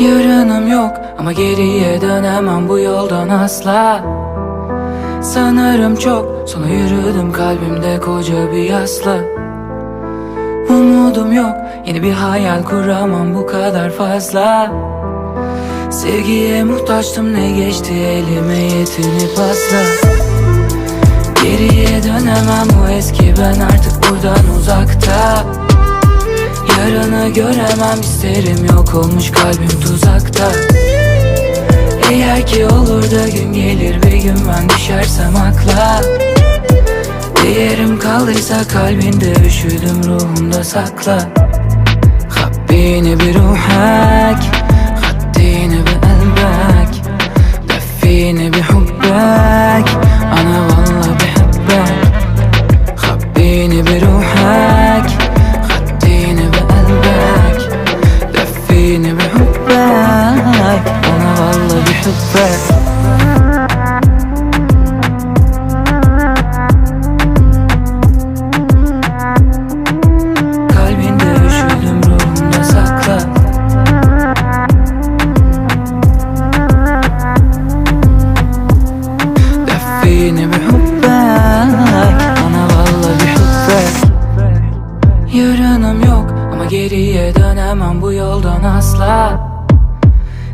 Yarınım yok ama geriye dönemem bu yoldan asla. Sanırım çok sonra yürüdüm kalbimde koca bir yasla. Umudum yok yeni bir hayal kuramam bu kadar fazla. Sevgiye muhtaçtım ne geçti elime yetinip asla Geriye dönemem bu eski ben artık buradan uzakta Yarını göremem isterim yok olmuş kalbim tuzakta. Eğer ki olur da gün gelir bir gün ben düşersem akla. Değerim kaldıysa kalbinde üşüdüm ruhumda sakla. Habbini bir ruhak Haddini bir elbek Defini bir hubbek بحبك Kalbinde üşüdüm ruhumda sakla دفيني بحبك أنا والله بحبك Yarınım yok ama geriye dönemem bu yoldan asla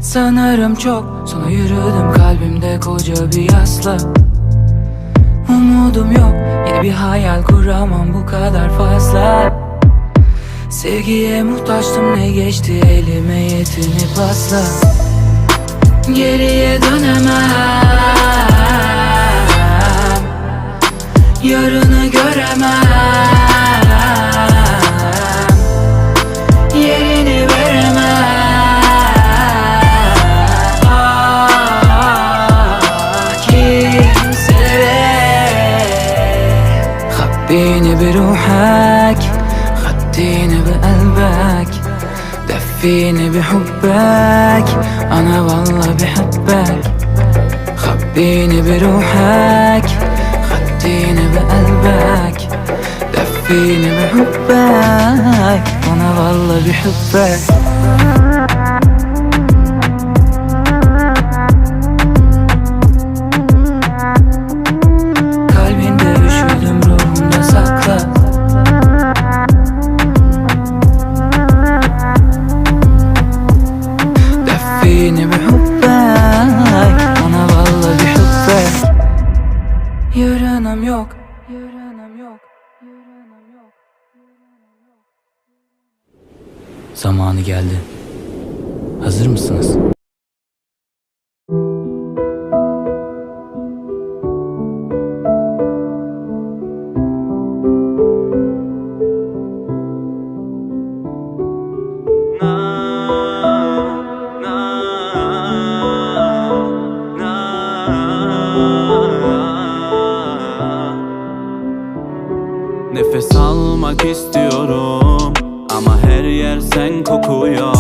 Sanırım çok. Sonra yürüdüm kalbimde koca bir yasla. Umudum yok. Yeni bir hayal kuramam bu kadar fazla. Sevgiye muhtaçtım. Ne geçti elime yetinip asla Geriye dönemem. Yarını göremem خبيني بروحك خديني بقلبك دفيني بحبك أنا والله بحبك خبيني بروحك خديني بقلبك دفيني بحبك أنا والله بحبك دفيني بحبك أنا والله بحبك Yarınım yok Yarınım yok Yarınım yok Zamanı geldi Hazır mısınız? Nefes almak istiyorum Ama her yer sen kokuyor.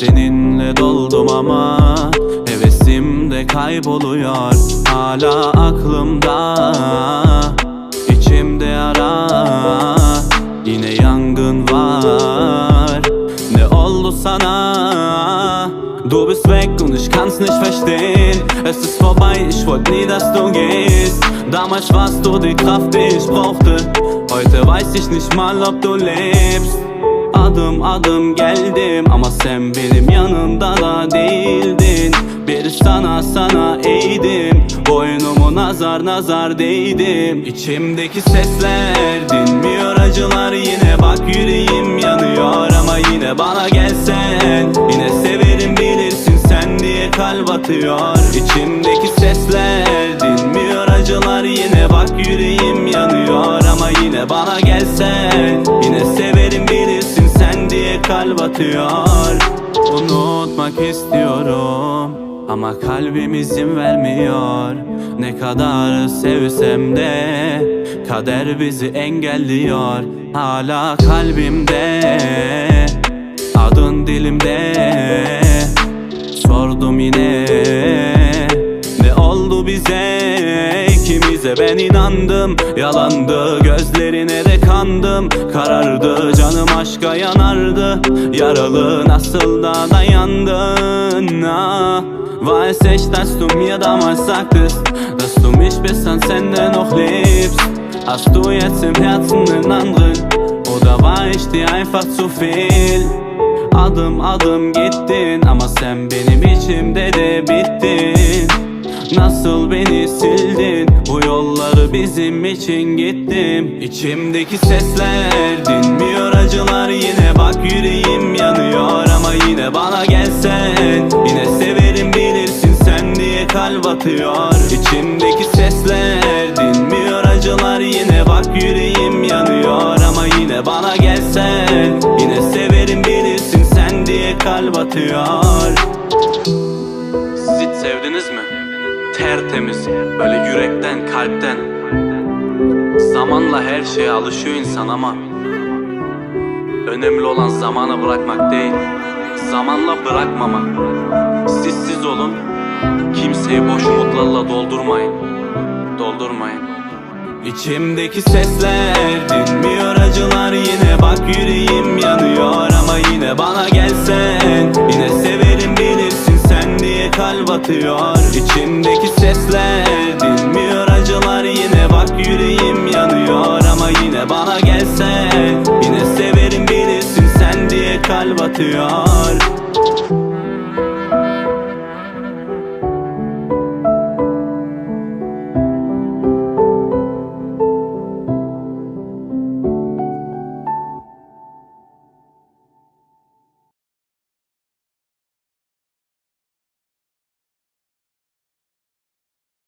Seninle doldum ama Hevesim de kayboluyor. Hala aklımda içimde yara Yine yangın var. Ne oldu sana? Du bist weg und ich kann's nicht verstehen. Es ist vorbei, ich wollte nie, dass du gehst. Damals warst du die Kraft, die ich brauchte Heute weiß ich nicht mal, ob du lebst Adım adım geldim ama sen benim yanımda da değildin. Bir sana sana eğdim Boynumu nazar nazar değdim. İçimdeki sesler dinmiyor acılar Yine bak yüreğim yanıyor ama yine bana gelsen. Yine severim bilirsin sen diye kalp atıyor. İçimdeki sesler dinmiyor acılar Yine bak yüreğim bana gelsen Yine severim bilirsin sen diye kalp atıyor. Unutmak istiyorum ama kalbim izin vermiyor. Ne kadar sevsem de Kader bizi engelliyor. Hala kalbimde Adın dilimde. Sordum yine Ne oldu bize ikimize. Ben inandım Yalandı gözlerine de kandım. Karardı canım aşka yanardı. Yaralı nasıl da dayandın? Ah. Weiß ich, dass du mir damals sagtest Dass du mich bis ans Ende noch liebst Hast du jetzt im Herzen einen anderen Oder war ich dir einfach zu viel Adım adım gittin Ama sen benim içimde de bittin Nasıl beni sildin? Bu yolları bizim için gittim. İçimdeki sesler dinmiyor acılar. Yine bak yüreğim yanıyor Ama yine bana gelsen. Yine severim bilirsin sen diye kalp atıyor. İçimdeki sesler dinmiyor acılar. Yine bak yüreğim yanıyor Ama yine bana gelsen. Yine severim bilirsin sen diye kalp atıyor. Siz hiç sevdiniz mi? Tertemiz, böyle yürekten, kalpten. Zamanla her şeye alışıyor insan ama Önemli olan zamanı bırakmak değil Zamanla bırakmamak. Siz siz olun Kimseyi boş umutlarla doldurmayın Doldurmayın. İçimdeki sesler dinmiyor acılar Yine bak yüreğim yanıyor Ama yine bana gelsen diye kalp atıyor İçimdeki sesler dinmiyor acılar Yine bak yüreğim yanıyor. Ama yine bana gelsen Yine severim bilirsin sen diye kalp atıyor